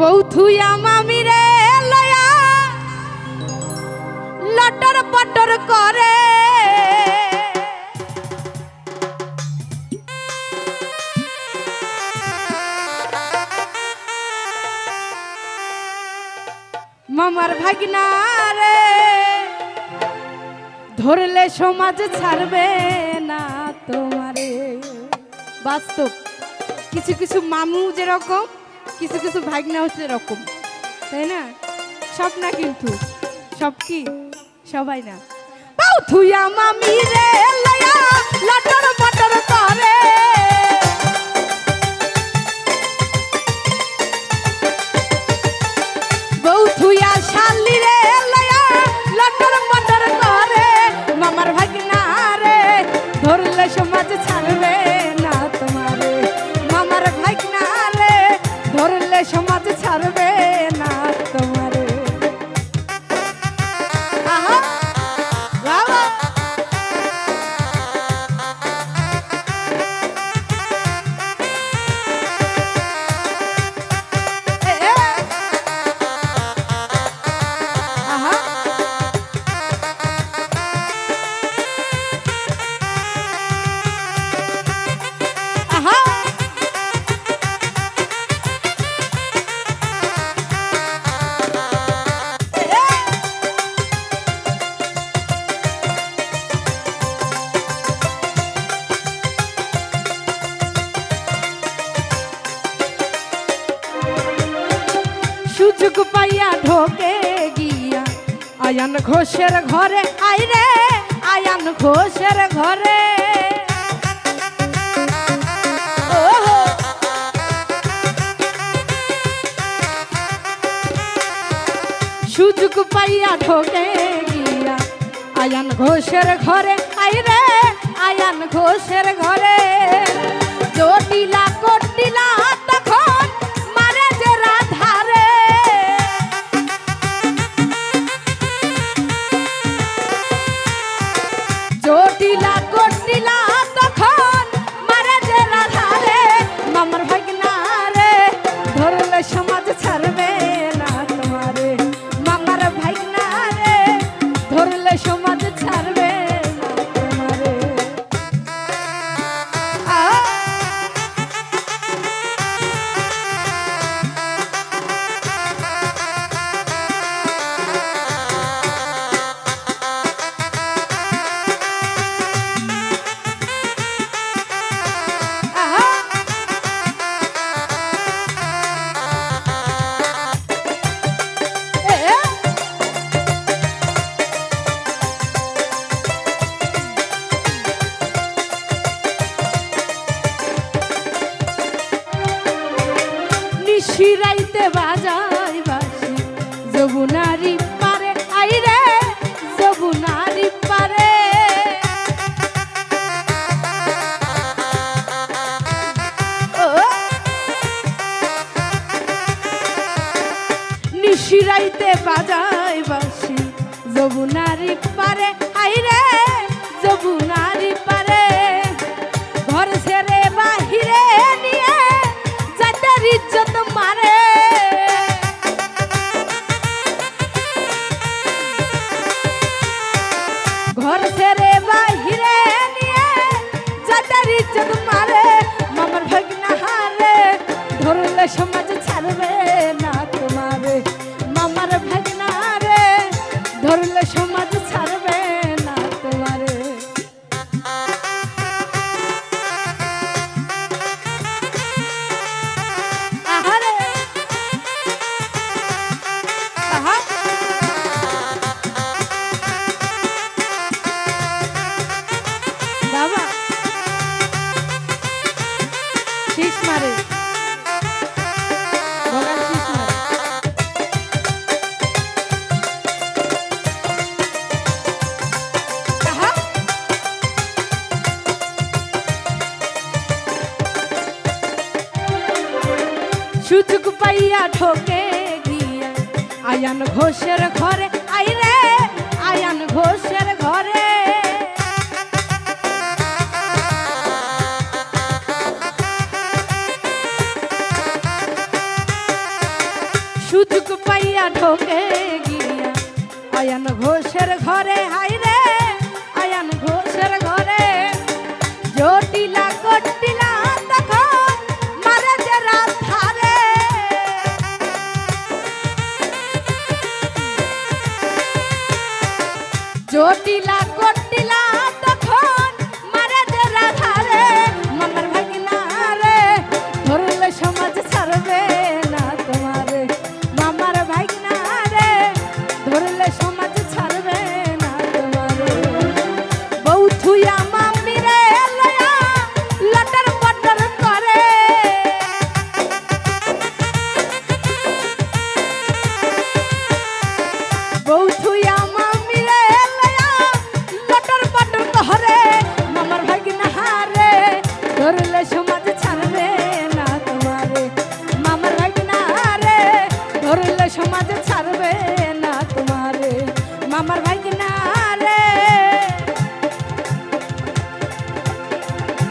বৌথুয়া মামি রে লয়া, লটর পটর করে। মামার ভাগনা রে, ধরলে সমাজ ছাড়বে না তোমারে। বাস্তব, কিছু কিছু মামু যেরকম কিছু কিছু ভাগনা হচ্ছে এরকম তাই না? সব না কিন্তু, সব কি? সবাই না। থুইয়া মামি রে লয়া লটর পটর করে। সুযোগ পাইয়া ঢোকে গিয়া। আয়ান ঘোষের ঘরে আইরে আয়ান ঘোষের ঘরে। সুযোগ পাইয়া ঢোকে গিয়া। আয়ান ঘোষের ঘরে আইরে আয়ান ঘোষের ঘরে। জটিলা কটিলা ধরলে নিশিরাইতে বাজাই বাসি যমুনারি পারে আইরে যমুনারি পারে। নিশিরাইতে বাজাই বাসি যমুনারি পারে আইরে যমুনারি পারে সুযোগ পাইয়া ঠকে গিয়া। আয়ান ঘোষের ঘরে আইরে আয়ান ঘোষের ঘরে। লইয়া ঢোকে গিয়া। আয়ান ঘোষের ঘরে হাইরে জটিলা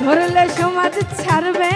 ধরলে সমাজ ছাড়বে।